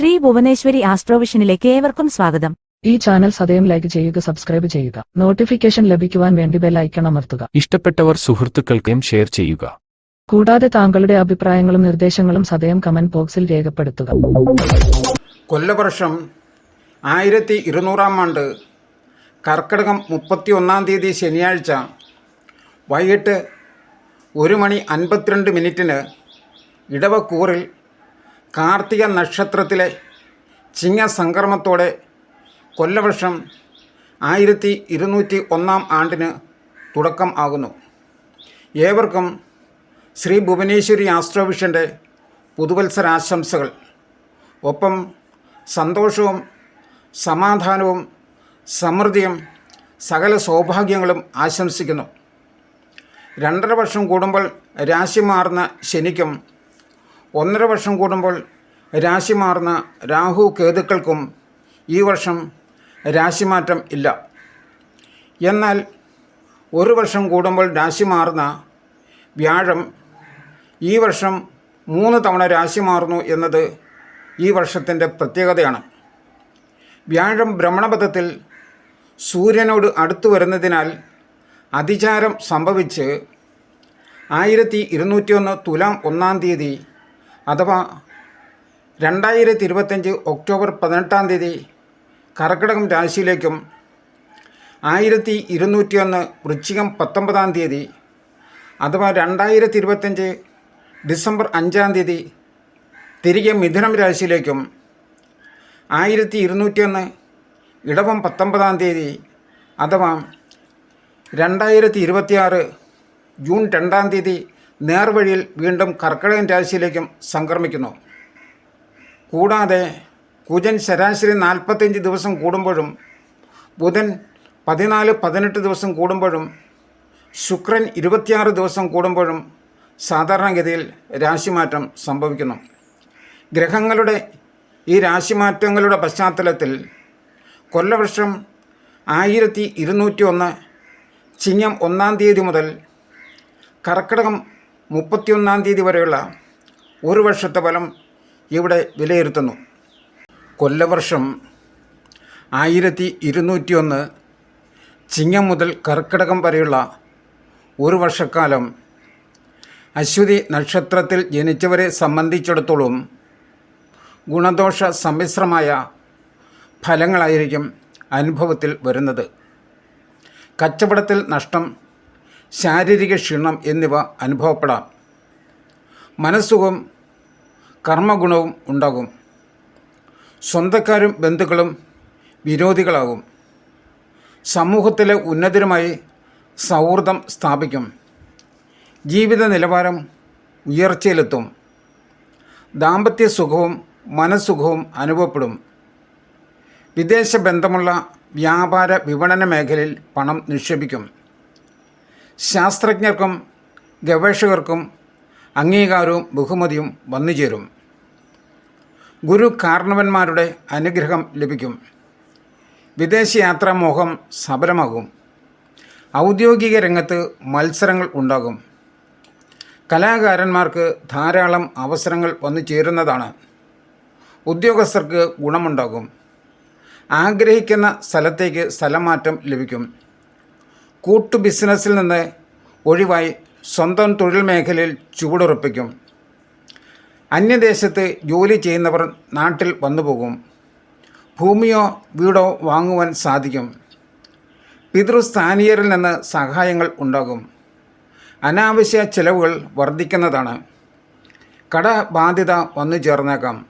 ശ്രീ ഭുവനേശ്വരി ആസ്ട്രോവിഷനിലേക്ക് ഏവർക്കും സ്വാഗതം. ഈ ചാനൽ സദയം ലൈക്ക് ചെയ്യുക സബ്സ്ക്രൈബ് ചെയ്യുക. നോട്ടിഫിക്കേഷൻ ലഭിക്കുവാൻ വേണ്ടി ബെൽ ഐക്കൺ അമർത്തുക. ഇഷ്ടപ്പെട്ടവർ സുഹൃത്തുക്കൾക്കും ഷെയർ ചെയ്യുക. കൂടാതെ താങ്കളുടെ അഭിപ്രായങ്ങളും നിർദ്ദേശങ്ങളും സദയം കമന്റ് ബോക്സിൽ രേഖപ്പെടുത്തുക. കൊല്ലവർഷം ആയിരത്തി ഇരുന്നൂറാം ആണ്ട് കർക്കിടകം മുപ്പത്തി ഒന്നാം തീയതി ശനിയാഴ്ച വൈകിട്ട് ഒരു മണി അൻപത്തിരണ്ട് മിനിറ്റിന് ഇടവക്കൂറിൽ കാർത്തിക നക്ഷത്രത്തിലെ ചിങ്ങസംക്രമത്തോടെ കൊല്ലവർഷം ആയിരത്തി ഇരുന്നൂറ്റി ഒന്നാം ആണ്ടിന് തുടക്കം ആകുന്നു. ഏവർക്കും ശ്രീ ഭുവനേശ്വരി ആസ്ട്രോവിഷന്റെ പുതുവത്സരാശംസകൾ. ഒപ്പം സന്തോഷവും സമാധാനവും സമൃദ്ധിയും സകല സൗഭാഗ്യങ്ങളും ആശംസിക്കുന്നു. രണ്ടര വർഷം കൂടുമ്പോൾ രാശി മാറുന്ന ശനിക്കും ഒന്നര വർഷം കൂടുമ്പോൾ രാശി മാറുന്ന രാഹു കേതുക്കൾക്കും ഈ വർഷം രാശിമാറ്റം ഇല്ല. എന്നാൽ ഒരു വർഷം കൂടുമ്പോൾ രാശി മാറുന്ന വ്യാഴം ഈ വർഷം മൂന്ന് തവണ രാശി മാറുന്നു എന്നത് ഈ വർഷത്തിന്റെ പ്രത്യേകതയാണ്. വ്യാഴം ഭ്രമണപഥത്തിൽ സൂര്യനോട് അടുത്തു വരുന്നതിനാൽ അതിചാരം സംഭവിച്ച് ആയിരത്തി ഇരുന്നൂറ്റിയൊന്ന് തുലാം ഒന്നാം തീയതി അഥവാ രണ്ടായിരത്തി ഇരുപത്തഞ്ച് ഒക്ടോബർ പതിനെട്ടാം തീയതി കർക്കിടകം രാശിയിലേക്കും ആയിരത്തി ഇരുന്നൂറ്റിയൊന്ന് വൃശ്ചികം പത്തൊമ്പതാം തീയതി അഥവാ രണ്ടായിരത്തി ഇരുപത്തഞ്ച് ഡിസംബർ അഞ്ചാം തീയതി തിരികെ മിഥുനം രാശിയിലേക്കും ആയിരത്തി ഇരുന്നൂറ്റിയൊന്ന് ഇടവം പത്തൊമ്പതാം തീയതി അഥവാ രണ്ടായിരത്തി ഇരുപത്തിയാറ് ജൂൺ രണ്ടാം തീയതി നേർവഴിയിൽ വീണ്ടും കർക്കിടകൻ രാശിയിലേക്കും സംക്രമിക്കുന്നു. കൂടാതെ കുജൻ ശരാശരി നാൽപ്പത്തിയഞ്ച് ദിവസം കൂടുമ്പോഴും ബുധൻ പതിനാല് പതിനെട്ട് ദിവസം കൂടുമ്പോഴും ശുക്രൻ ഇരുപത്തിയാറ് ദിവസം കൂടുമ്പോഴും സാധാരണഗതിയിൽ രാശിമാറ്റം സംഭവിക്കുന്നു. ഗ്രഹങ്ങളുടെ ഈ രാശിമാറ്റങ്ങളുടെ പശ്ചാത്തലത്തിൽ കൊല്ലവർഷം ആയിരത്തി ഇരുന്നൂറ്റി ഒന്ന് ചിങ്ങം ഒന്നാം തീയതി മുതൽ കർക്കിടകം മുപ്പത്തിയൊന്നാം തീയതി വരെയുള്ള ഒരു വർഷത്തെ ഫലം ഇവിടെ വിലയിരുത്തുന്നു. കൊല്ലവർഷം ആയിരത്തി ഇരുന്നൂറ്റിയൊന്ന് ചിങ്ങം മുതൽ കർക്കിടകം വരെയുള്ള ഒരു വർഷക്കാലം അശ്വതി നക്ഷത്രത്തിൽ ജനിച്ചവരെ സംബന്ധിച്ചിടത്തോളം ഗുണദോഷ സമ്മിശ്രമായ ഫലങ്ങളായിരിക്കും അനുഭവത്തിൽ വരുന്നത്. കച്ചവടത്തിൽ നഷ്ടം ശാരീരിക ക്ഷീണം എന്നിവ അനുഭവപ്പെടാം. മനസ്സുഖം കർമ്മഗുണവും ഉണ്ടാകും. സ്വന്തക്കാരും ബന്ധുക്കളും വിരോധികളാകും. സമൂഹത്തിലെ ഉന്നതരുമായി സൗഹൃദം സ്ഥാപിക്കും. ജീവിത നിലവാരം ഉയർച്ചയിലെത്തും. ദാമ്പത്യ സുഖവും മനസ്സുഖവും അനുഭവപ്പെടും. വിദേശ ബന്ധമുള്ള വ്യാപാര വിപണന മേഖലയിൽ പണം നിക്ഷേപിക്കും. ശാസ്ത്രജ്ഞർക്കും ഗവേഷകർക്കും അംഗീകാരവും ബഹുമതിയും വന്നുചേരും ഗുരു കാരണവന്മാരുടെ അനുഗ്രഹം ലഭിക്കും. വിദേശയാത്രാ മോഹം സഫലമാകും ഔദ്യോഗിക രംഗത്ത് മത്സരങ്ങൾ ഉണ്ടാകും. കലാകാരന്മാർക്ക് ധാരാളം അവസരങ്ങൾ വന്നു ചേരുന്നതാണ്. ഉദ്യോഗസ്ഥർക്ക് ഗുണമുണ്ടാകും. ആഗ്രഹിക്കുന്ന സ്ഥലത്തേക്ക് സ്ഥലമാറ്റം ലഭിക്കും. കൂട്ടു ബിസിനസ്സിൽ നിന്ന് ഒഴിവായി സ്വന്തം തൊഴിൽ മേഖലയിൽ ചുവടുറപ്പിക്കും. അന്യദേശത്ത് ജോലി ചെയ്യുന്നവർ നാട്ടിൽ വന്നുപോകും. ഭൂമിയോ വീടോ വാങ്ങുവാൻ സാധിക്കും. പിതൃസ്ഥാനീയരിൽ നിന്ന് സഹായങ്ങൾ ഉണ്ടാകും. അനാവശ്യ ചെലവുകൾ വർദ്ധിക്കുന്നതാണ്. കടബാധ്യത വന്നു ചേർന്നേക്കാം.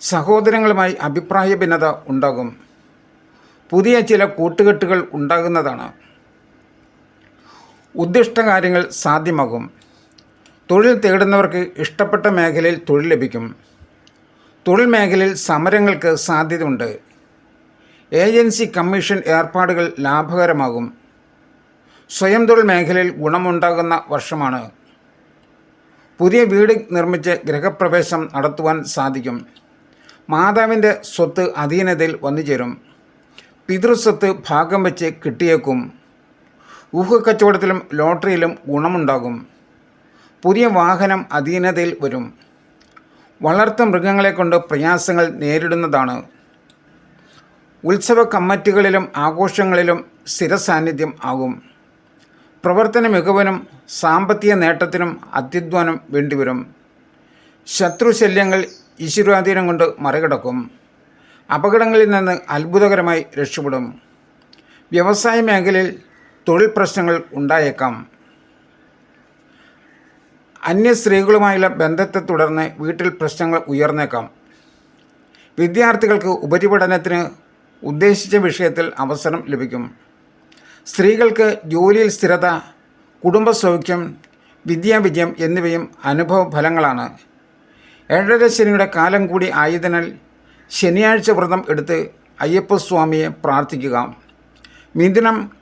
സഹോദരങ്ങളുമായി അഭിപ്രായ ഭിന്നത ഉണ്ടാകും. പുതിയ ചില കൂട്ടുകെട്ടുകൾ ഉണ്ടാകുന്നതാണ്. ഉദ്ദിഷ്ട കാര്യങ്ങൾ സാധ്യമാകും. തൊഴിൽ തേടുന്നവർക്ക് ഇഷ്ടപ്പെട്ട മേഖലയിൽ തൊഴിൽ ലഭിക്കും. തൊഴിൽ മേഖലയിൽ സമരങ്ങൾക്ക് സാധ്യതയുണ്ട്. ഏജൻസി കമ്മീഷൻ ഏർപ്പാടുകൾ ലാഭകരമാകും. സ്വയം തൊഴിൽ മേഖലയിൽ ഗുണമുണ്ടാകുന്ന വർഷമാണ്. പുതിയ വീട് നിർമ്മിച്ച് ഗൃഹപ്രവേശം നടത്തുവാൻ സാധിക്കും. മാതാവിന്റെ സ്വത്ത് അധീനതയിൽ വന്നുചേരും. പിതൃസ്വത്ത് ഭാഗം വെച്ച് കിട്ടിയേക്കും. ഊഹക്കച്ചവടത്തിലും ലോട്ടറിയിലും ഗുണമുണ്ടാകും. പുതിയ വാഹനം അധീനതയിൽ വരും. വളർത്തു മൃഗങ്ങളെ കൊണ്ട് പ്രയാസങ്ങൾ നേരിടുന്നതാണ്. ഉത്സവ കമ്മിറ്റികളിലും ആഘോഷങ്ങളിലും സ്ഥിരസാന്നിധ്യം ആകും. പ്രവർത്തന മികവിനും സാമ്പത്തിക നേട്ടത്തിനും അത്യധ്വാനം വേണ്ടിവരും. ശത്രുശല്യങ്ങൾ ഈശ്വരാധീനം കൊണ്ട് മറികടക്കും. അപകടങ്ങളിൽ നിന്ന് അത്ഭുതകരമായി രക്ഷപ്പെടും. വ്യവസായ മേഖലയിൽ തൊഴിൽ പ്രശ്നങ്ങൾ ഉണ്ടായേക്കാം. അന്യ സ്ത്രീകളുമായുള്ള ബന്ധത്തെ തുടർന്ന് വീട്ടിൽ പ്രശ്നങ്ങൾ ഉയർന്നേക്കാം. വിദ്യാർത്ഥികൾക്ക് ഉപരിപഠനത്തിന് ഉദ്ദേശിച്ച വിഷയത്തിൽ അവസരം ലഭിക്കും. സ്ത്രീകൾക്ക് ജോലിയിൽ സ്ഥിരത കുടുംബസൗഖ്യം വിദ്യാവിജയം എന്നിവയും അനുഭവ ഫലങ്ങളാണ്. ഏഴര ശനിയുടെ കാലം കൂടി ആയതിനാൽ ശനിയാഴ്ച വ്രതം എടുത്ത് അയ്യപ്പസ്വാമിയെ പ്രാർത്ഥിക്കുക. മിഥുനം